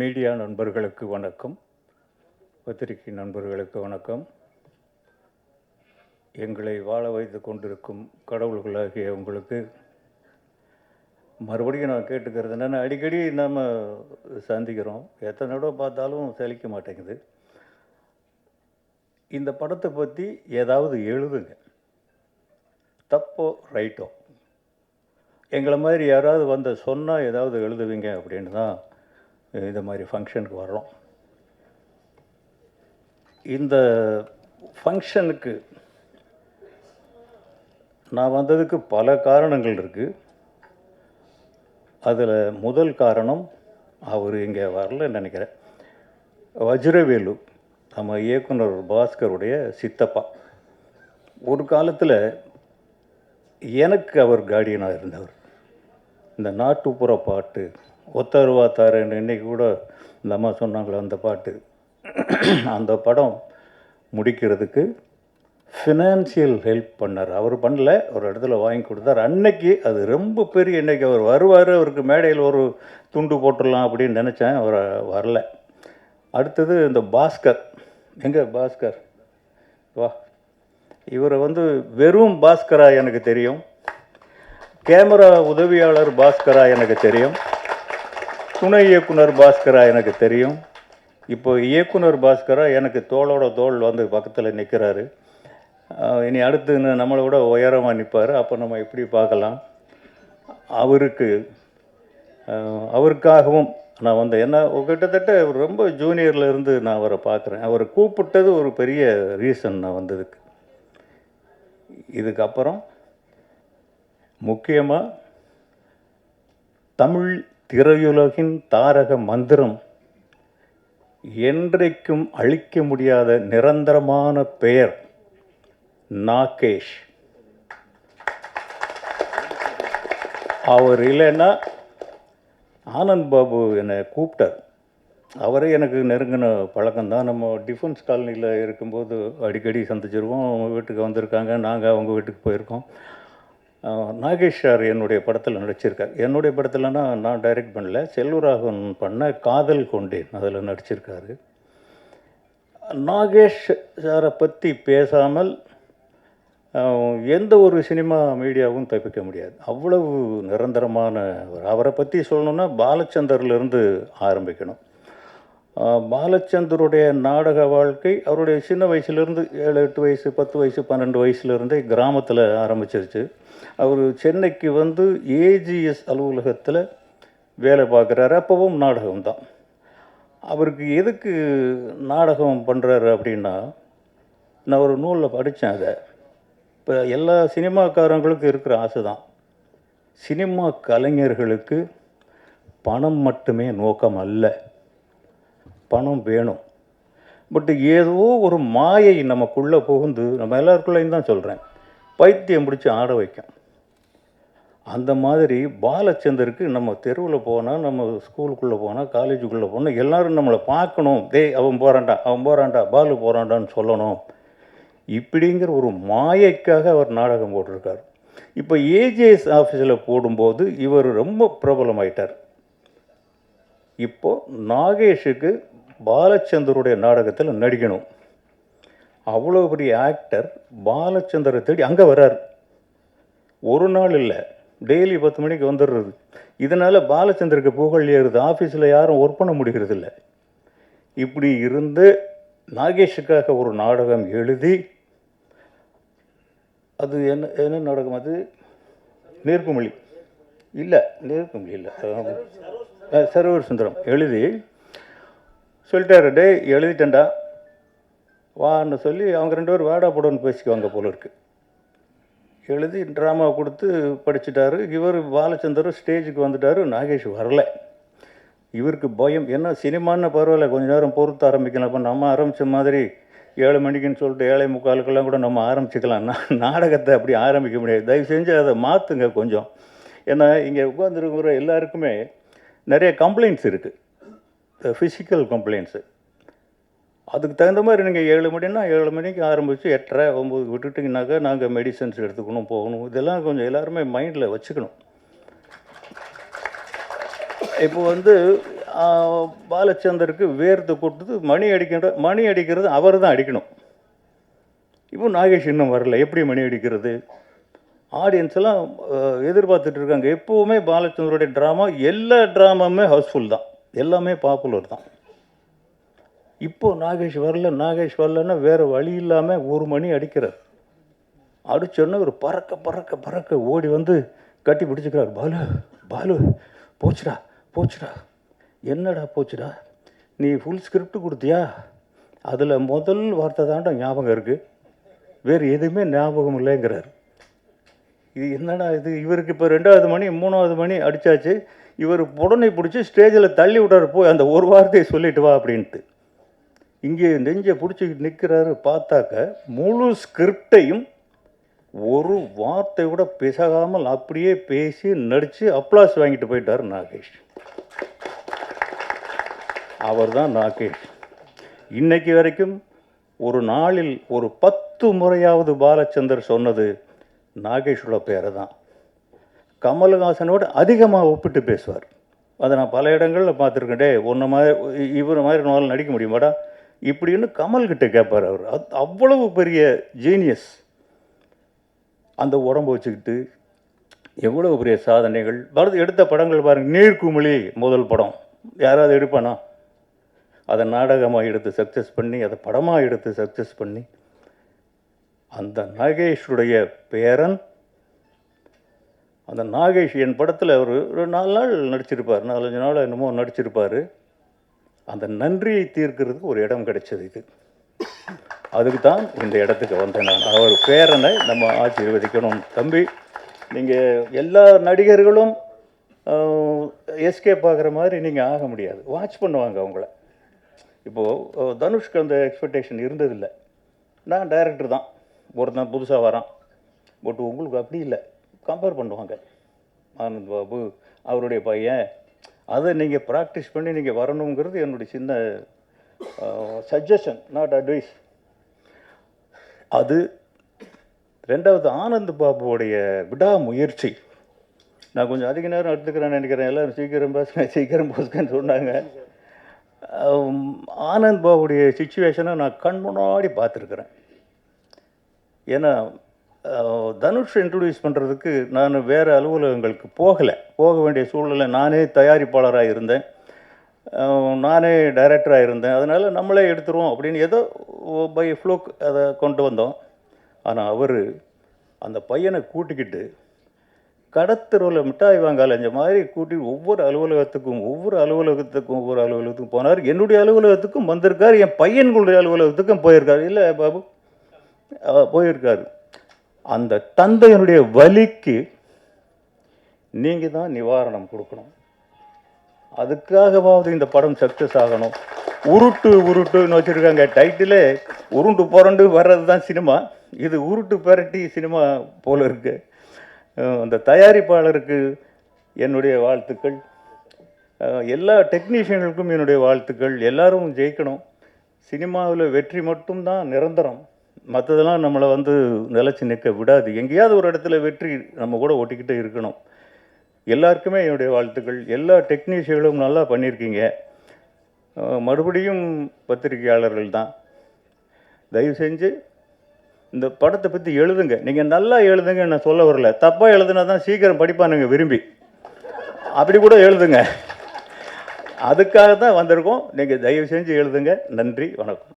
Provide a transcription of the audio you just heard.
Media நண்பர்களுக்கு வணக்கம். பத்திரிகை நண்பர்களுக்கு வணக்கம். எங்களை வாழ வைத்து கொண்டிருக்கும் கடவுள்களாகிய உங்களுக்கு. மறுபடியும் நான் கேட்டுக்கிறது என்னென்னா அடிக்கடி நாம் சந்திக்கிறோம். எத்தனை தடவை பார்த்தாலும் சலிக்க மாட்டேங்குது. இந்த படத்தை பற்றி ஏதாவது எழுதுங்க. தப்போ ரைட்டோ. எங்களை மாதிரி யாராவது வந்து சொன்னால் ஏதாவது எழுதுவீங்க அப்படின்னு தான் இந்த மாதிரி ஃபங்க்ஷனுக்கு வர்றோம். இந்த ஃபங்க்ஷனுக்கு நான் வந்ததுக்கு பல காரணங்கள் இருக்குது அதில் முதல் காரணம் அவர் இங்கே வரலன்னு நினைக்கிறேன். வஜ்ரவேலு நம்ம இயக்குனர் பாஸ்கருடைய சித்தப்பா. ஒரு காலத்தில் எனக்கு அவர் கார்டியனாக இருந்தவர். இந்த நாட்டுப்புற பாட்டு ஒத்தருவா தாரன்னு இன்றைக்கி கூட இந்த அம்மா சொன்னாங்களே அந்த பாட்டு. அந்த படம் முடிக்கிறதுக்கு ஃபினான்சியல் ஹெல்ப் பண்ணார். அவர் பண்ணல ஒரு இடத்துல வாங்கி கொடுத்தார். அன்னைக்கு அது ரொம்ப பெரிய இன்றைக்கி அவர் வருவார் அவருக்கு மேடையில் ஒரு துண்டு போட்டுடலாம் அப்படின்னு நினச்சேன் அவர் வரல. அடுத்தது இந்த பாஸ்கர். எங்கே பாஸ்கர்? வா. இவரை வந்து வெறும் பாஸ்கரா எனக்கு தெரியும். கேமரா உதவியாளர் பாஸ்கரா எனக்கு தெரியும். துணை இயக்குனர் பாஸ்கரா எனக்கு தெரியும். இப்போ இயக்குனர் பாஸ்கரா எனக்கு தோளோட தோல் வந்து பக்கத்தில் நிற்கிறாரு இனி அடுத்து நம்மளை விட உயரமாக நிற்பார் அப்போ நம்ம எப்படி பார்க்கலாம்? அவருக்கு அவருக்காகவும் நான் வந்து என்ன கிட்டத்தட்ட ரொம்ப ஜூனியர்லேருந்து நான் அவரை பார்க்குறேன். அவரை கூப்பிட்டது ஒரு பெரிய ரீசன் நான் வந்ததுக்கு. இதுக்கப்புறம் முக்கியமாக தமிழ் திரையுலகின் தாரக மந்திரம் என்றைக்கும் அழிக்க முடியாத நிரந்தரமான பெயர் நாகேஷ். அவர் இல்லைன்னா ஆனந்த் பாபு என்னை கூப்பிட்டார். அவரே எனக்கு நெருங்கின பழக்கம்தான் நம்ம டிஃபென்ஸ் காலனியில் இருக்கும்போது அடிக்கடி சந்திச்சிருவோம். அவங்க வீட்டுக்கு வந்திருக்காங்க. நாங்கள் அவங்க வீட்டுக்கு போயிருக்கோம். நாகேஷ் சார் என்னுடைய படத்தில் நடிச்சிருக்கார். என்னுடைய படத்தில்னா நான் டைரக்ட் பண்ணல. செல்வராகவன் பண்ண காதல் கொண்டேன். அதில் நடிச்சிருக்காரு. நாகேஷ் சாரை பற்றி பேசாமல் எந்த ஒரு சினிமா மீடியாவும் தப்பிக்க முடியாது. அவ்வளவு நிரந்தரமான அவர். அவரை பற்றி சொல்லணுன்னா பாலச்சந்தர்லேருந்து ஆரம்பிக்கணும். பாலச்சந்தருடைய நாடக வாழ்க்கை அவருடைய சின்ன வயசுலேருந்து ஏழு எட்டு வயசு பத்து வயசு பன்னெண்டு வயசுலேருந்தே கிராமத்தில் ஆரம்பிச்சிருச்சு. அவர் சென்னைக்கு வந்து ஏஜிஎஸ் அலுவலகத்தில் வேலை பார்க்குறாரு. அப்போவும் நாடகம் தான் அவருக்கு எதுக்கு நாடகம் பண்ணுறாரு அப்படின்னா நான் ஒரு நூலில் படித்தேன் அதை. இப்போ எல்லா சினிமாக்காரங்களுக்கும் இருக்கிற ஆசை தான் சினிமா கலைஞர்களுக்கு பணம் மட்டுமே நோக்கம் அல்ல. பணம் வேணும். பட் ஏதோ ஒரு மாயை நமக்குள்ளே புகுந்து நம்ம எல்லாருக்குள்ளேயும் தான் சொல்கிறேன் பைத்தியம் பிடிச்சி ஆட வைக்கும். அந்த மாதிரி பாலச்சந்தருக்கு நம்ம தெருவில் போனால் நம்ம ஸ்கூலுக்குள்ளே போனால் காலேஜுக்குள்ளே போனால் எல்லோரும் நம்மளை பார்க்கணும். டேய் அவன் போகிறான்டா அவன் போகிறான்டா பாலு போகிறான்டான்னு சொல்லணும். இப்படிங்கிற ஒரு மாயைக்காக அவர் நாடகம் போட்டிருக்கார். இப்போ ஏஜிஎஸ் ஆஃபீஸில் போடும்போது இவர் ரொம்ப பிரபலமாயிட்டார். இப்போது நாகேஷுக்கு பாலச்சந்தருடைய நாடகத்தில் நடிக்கணும். அவ்வளோ பெரிய ஆக்டர் பாலச்சந்தரை தேடி அங்கே வர்றார். ஒரு நாள் இல்லை டெய்லி பத்து மணிக்கு வந்துடுறது. இதனால் பாலச்சந்தருக்கு புகழ் ஏறுது. ஆஃபீஸில் யாரும் ஒர்க் பண்ண முடிகிறது இல்லை. இப்படி இருந்து நாகேஷுக்காக ஒரு நாடகம் எழுதி அது என்ன என்ன நாடகம் அது? நேர்க்குமொழி இல்லை நேர்க்குமொழி இல்லை. அஹ் சுந்தரம் எழுதி சொல்லிட்டாரு டேய் எழுதிட்டேன்டா. வான்னு சொல்லி அவங்க ரெண்டு பேரும் வாடா போடணும்னு பேசிக்குவாங்க போல இருக்கு. எழுதி ட்ராமா கொடுத்து படிச்சிட்டாரு. இவர் பாலச்சந்தர் ஸ்டேஜுக்கு வந்துட்டாரு. நாகேஷ் வரல. இவருக்கு பயம். என்ன சினிமான்னு பரவாயில்ல. கொஞ்ச நேரம் பொறுத்து ஆரம்பிக்கலாம். இப்போ நம்ம ஆரம்பித்த மாதிரி ஏழு மணிக்குன்னு சொல்லிட்டு ஏழை முக்காலுக்கெல்லாம் கூட நம்ம ஆரம்பிச்சுக்கலாம். நான் நாடகத்தை அப்படி ஆரம்பிக்க முடியாது. தயவு செஞ்சு அதை மாற்றுங்க கொஞ்சம். ஏன்னா இங்கே உட்காந்துருக்கிற எல்லாருக்குமே நிறைய கம்ப்ளைண்ட்ஸ் இருக்குது ஃபிசிக்கல் கம்ப்ளைண்ட்ஸு அதுக்கு தகுந்த மாதிரி நீங்கள் ஏழு மணினா ஏழு மணிக்கு ஆரம்பித்து எட்டரை ஒம்பது விட்டுட்டிங்கனாக்கா நாங்கள் மெடிசன்ஸ் எடுத்துக்கணும் போகணும். இதெல்லாம் கொஞ்சம் எல்லாருமே மைண்டில் வச்சுக்கணும். இப்போ வந்து பாலச்சந்தருக்கு வேர்த்து கொடுத்தது மணி அடிக்கின்ற மணி அடிக்கிறது அவர் தான் அடிக்கணும். இப்போ நாகேஷ் இன்னும் வரல. எப்படி மணி அடிக்கிறது? ஆடியன்ஸ் எல்லாம் எதிர்பார்த்துட்டு இருக்காங்க. எப்போவுமே பாலச்சந்தருடைய ட்ராமா எல்லா ட்ராமாவுமே ஹவுஸ்ஃபுல் தான். எல்லாமே பாப்புலர் தான். இப்போது நாகேஷ் வரல நாகேஷ் வரலன்னா வேறு வழி இல்லாமல் ஒரு மணி அடிக்கிறார். அடிச்சோடனே ஒரு பறக்க பறக்க பறக்க ஓடி வந்து கட்டி பிடிச்சிக்கிறார். பாலு பாலு போச்சுடா போச்சுடா. என்னடா போச்சுடா? நீ ஃபுல் ஸ்கிரிப்ட் கொடுத்தியா? அதில் முதல் வார்த்தை தாண்டா ஞாபகம் இருக்குது வேறு எதுவுமே ஞாபகம் இல்லைங்கிறார். இது என்னடா இது? இவருக்கு இப்போ ரெண்டாவது மணி மூணாவது மணி அடித்தாச்சு இவர் உடனே பிடிச்சி ஸ்டேஜில் தள்ளி விடாரு போய் அந்த ஒரு வார்த்தையை சொல்லிட்டு வா அப்படின்ட்டு. இங்கே நெஞ்சை பிடிச்சி நிற்கிறாரு பார்த்தாக்க முழு ஸ்கிரிப்டையும் ஒரு வார்த்தை கூட பிசகாமல் அப்படியே பேசி நடித்து அப்ளாஸ் வாங்கிட்டு போயிட்டார் நாகேஷ். அவர் தான் நாகேஷ். இன்னைக்கு வரைக்கும் ஒரு நாளில் ஒரு பத்து முறையாவது பாலச்சந்தர் சொன்னது நாகேஷோட பேரை தான் கமல்ஹாசனோட அதிகமாக ஒப்பிட்டு பேசுவார். அதை நான் பல இடங்களில் பார்த்துருக்கேன். டே உன்ன மாதிரி இவர் மாதிரி நாள் நடிக்க முடியுமாடா? இப்படின்னு கமல்கிட்ட கேட்பார் அவர். அது அவ்வளவு பெரிய ஜீனியஸ் அந்த உடம்பு வச்சுக்கிட்டு எவ்வளவு பெரிய சாதனைகள். பரத் எடுத்த படங்கள் பாருங்க. நீர்க்குமிழி முதல் படம். யாராவது எடுப்பானா? அதை நாடகமாக எடுத்து சக்ஸஸ் பண்ணி அதை படமாக எடுத்து சக்ஸஸ் பண்ணி அந்த நாகேஷுடைய பேரன் அந்த நாகேஷ் என் படத்தில் ஒரு ஒரு நாலு நாள் நடிச்சிருப்பார் நாலஞ்சு நாள் என்னமோ நடிச்சிருப்பார். அந்த நன்றியை தீர்க்கிறதுக்கு ஒரு இடம் கிடைச்சது இது. அதுக்கு தான் இந்த இடத்துக்கு வந்தேன் நான். அவர் பேரனை நம்ம ஆசீர்வதிக்கணும். தம்பி நீங்கள் எல்லா நடிகர்களும் எஸ்கேப் ஆகிற மாதிரி நீங்கள் ஆக முடியாது. வாட்ச் பண்ணுவாங்க அவங்கள. இப்போது தனுஷ்க்கு அந்த எக்ஸ்பெக்டேஷன் இருந்ததில்லை. நான் டைரக்டர் தான். ஒருத்தன் புதுசாக வரான். பட் உங்களுக்கு அப்படி இல்லை. கம்பேர் பண்ணுவாங்க. ஆனந்த் பாபு அவருடைய பையன். அதை நீங்கள் ப்ராக்டிஸ் பண்ணி நீங்கள் வரணுங்கிறது என்னுடைய சின்ன சஜஷன் நாட் அட்வைஸ் அது ரெண்டாவது ஆனந்த் பாபுவோடைய விடாமுயற்சி. நான் கொஞ்சம் அதிக நேரம் எடுத்துக்கிறேன்னு நினைக்கிறேன். எல்லாரும் சீக்கிரம் பேசுகிறேன் சீக்கிரம் பேசுகிறேன்னு சொன்னாங்க. ஆனந்த் பாபுடைய சுச்சுவேஷனை நான் கண் முன்னாடி பார்த்துருக்குறேன். ஏன்னா தனுஷ் இன்ட்ரடியூஸ் பண்ணுறதுக்கு நான் வேறு அலுவலகங்களுக்கு போகலை. போக வேண்டிய சூழ்நிலை நானே தயாரிப்பாளராக இருந்தேன். நானே டைரக்டராக இருந்தேன். அதனால் நம்மளே எடுத்துருவோம் அப்படின்னு ஏதோ பை ஃப்ளோக் அதை கொண்டு வந்தோம். ஆனால் அவர் அந்த பையனை கூட்டிக்கிட்டு கடத்தெருவில் மிட்டாய் வாங்க அலைஞ்ச மாதிரி கூட்டி ஒவ்வொரு அலுவலகத்துக்கும் ஒவ்வொரு அலுவலகத்துக்கும் ஒவ்வொரு அலுவலகத்துக்கும் போனார். என்னுடைய அலுவலகத்துக்கும் வந்திருக்கார். என் பையன்களுடைய அலுவலகத்துக்கும் போயிருக்கார். இல்லை பாபு? போயிருக்காரு. அந்த தந்தையனுடைய வலிக்கு நீங்கள் தான் நிவாரணம் கொடுக்கணும். அதுக்காகவாவது இந்த படம் சக்ஸஸ் ஆகணும். உருட்டு உருட்டுன்னு வச்சுருக்காங்க டைட்டிலே உருண்டு புரண்டு வர்றது தான் சினிமா இது உருட்டு பெரட்டி சினிமா போல் இருக்கு. அந்த தயாரிப்பாளருக்கு என்னுடைய வாழ்த்துக்கள். எல்லா டெக்னீஷியன்களுக்கும் என்னுடைய வாழ்த்துக்கள். எல்லாரும் ஜெயிக்கணும். சினிமாவில் வெற்றி மட்டும்தான் நிரந்தரம். மற்றதெல்லாம் நம்மளை வந்து நிலச்சி நிற்க விடாது. எங்கேயாவது ஒரு இடத்துல வெற்றி நம்ம கூட ஒட்டிக்கிட்டு இருக்கணும். எல்லாருக்குமே என்னுடைய வாழ்த்துக்கள். எல்லா டெக்னீஷியர்களும் நல்லா பண்ணியிருக்கீங்க. மறுபடியும் பத்திரிகையாளர்கள் தான். தயவு செஞ்சு இந்த படத்தை பற்றி எழுதுங்க. நீங்கள் நல்லா எழுதுங்க நான் சொல்ல வரல. தப்பாக எழுதுனா தான் சீக்கிரம் படிப்பானுங்க விரும்பி. அப்படி கூட எழுதுங்க. அதுக்காக தான் வந்திருக்கோம். நீங்கள் தயவு செஞ்சு எழுதுங்க. நன்றி. வணக்கம்.